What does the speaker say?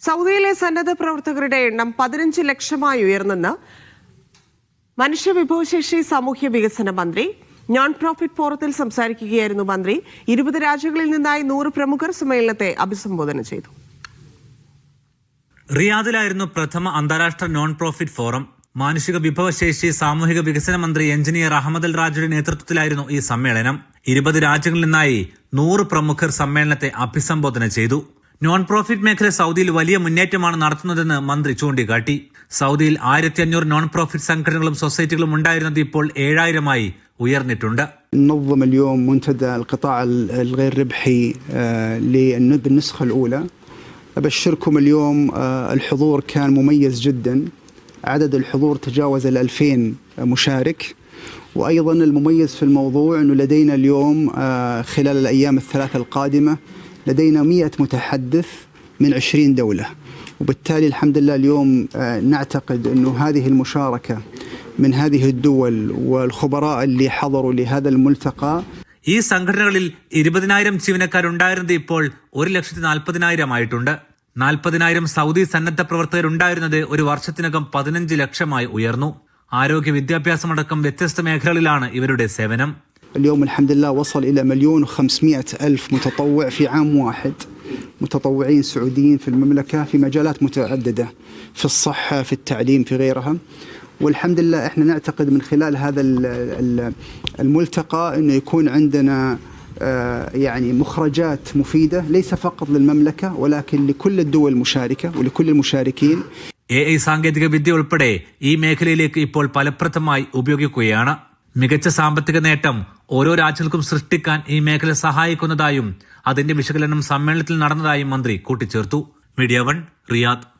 സൗദിയിലെ സന്നദ്ധ പ്രവർത്തകരുടെ എണ്ണം പതിനഞ്ച് ലക്ഷമായി ഉയർന്നെന്ന് മനുഷ്യവിഭവശേഷി സാമൂഹ്യ വികസന മന്ത്രി നോൺ പ്രോഫിറ്റ് ഫോറത്തിൽ സംസാരിക്കുകയായിരുന്നു മന്ത്രി. ഇരുപത് രാജ്യങ്ങളിൽ നിന്നായി നൂറ് പ്രമുഖർ സമ്മേളനത്തെ അഭിസംബോധന ചെയ്തു. റിയാദിലായിരുന്നു പ്രഥമ അന്താരാഷ്ട്ര നോൺ പ്രോഫിറ്റ് ഫോറം മാനുഷിക വിഭവശേഷി സാമൂഹിക വികസന മന്ത്രി എഞ്ചിനീയർ അഹമ്മദ് അൽ റാജുടെ നേതൃത്വത്തിലായിരുന്നു ഈ സമ്മേളനം. ഇരുപത് രാജ്യങ്ങളിൽ നിന്നായി നൂറ് പ്രമുഖർ സമ്മേളനത്തെ അഭിസംബോധന ചെയ്തു. നോൺ പ്രോഫിറ്റ് മേഖല സൗദിയിൽ വലിയ മുന്നേറ്റമാണ് നടത്തുന്നതെന്ന് മന്ത്രി ചൂണ്ടിക്കാട്ടി സൗദിയിൽ ആയിരത്തി അഞ്ഞൂറ് നോൺ പ്രോഫിറ്റ് സംഘടനകളും സൊസൈറ്റികളും ഉണ്ടായിരുന്നത് ഇപ്പോൾ ഏഴായിരമായി ഉയർന്നിട്ടുണ്ട് ننظم اليوم منتدى القطاع الغير ربحي آه، للن- بالنسخة الأولى أبشركم اليوم آه، الحضور كان مميز جدا عدد الحضور تجاوز ال 2000 مشارك وأيضا المميز في الموضوع أنه لدينا اليوم آه، خلال الأيام الثلاثة القادمة لدينا 100 متحدث من 20 دولة وبالتالي الحمد لله اليوم آه، نعتقد أنه هذه المشاركة من هذه الدول والخبراء اللي حضروا لهذا الملتقى ഈ സംഘടനകളിൽ ഇരുപതിനായിരം ജീവനക്കാരുണ്ടായിരുന്നത് ഇപ്പോൾ ഒരു ലക്ഷത്തി നാൽപ്പതിനായിരം ആയിട്ടുണ്ട് നാൽപ്പതിനായിരം സൗദി സന്നദ്ധ പ്രവർത്തകരുണ്ടായിരുന്നത് ഒരു വർഷത്തിനകം പതിനഞ്ച് ലക്ഷമായി ഉയർന്നു ആരോഗ്യ വിദ്യാഭ്യാസമടക്കം വ്യത്യസ്ത മേഖലകളിലാണ് ഇവരുടെ സേവനം اليوم الحمد لله وصل إلى مليون وخمسمائة ألف متطوع في عام واحد متطوعين سعوديين في المملكة في مجالات متعددة في الصحة في التعليم في غيرها والحمد لله احنا نعتقد من خلال هذا ال- ال- الملتقى انه يكون عندنا آه، يعني مخرجات مفيده ليس فقط للمملكه ولكن لكل الدول المشاركه ولكل المشاركين എ ഐ സാങ്കേതിക വിദ്യ ഉൾപ്പെടെ ഈ മേഖലയിലേക്ക് ഇപ്പോൾ ഫലപ്രദമായി ഉപയോഗിക്കുകയാണ് മികച്ച സാമ്പത്തിക നേട്ടം ഓരോ രാജ്യങ്ങൾക്കും സൃഷ്ടിക്കാൻ ഈ മേഖല സഹായിക്കുന്നതായും അതിന്റെ വിശകലനം സമ്മേളനത്തിൽ നടന്നതായും മന്ത്രി കൂട്ടിച്ചേർത്തു. Media one Riyadh.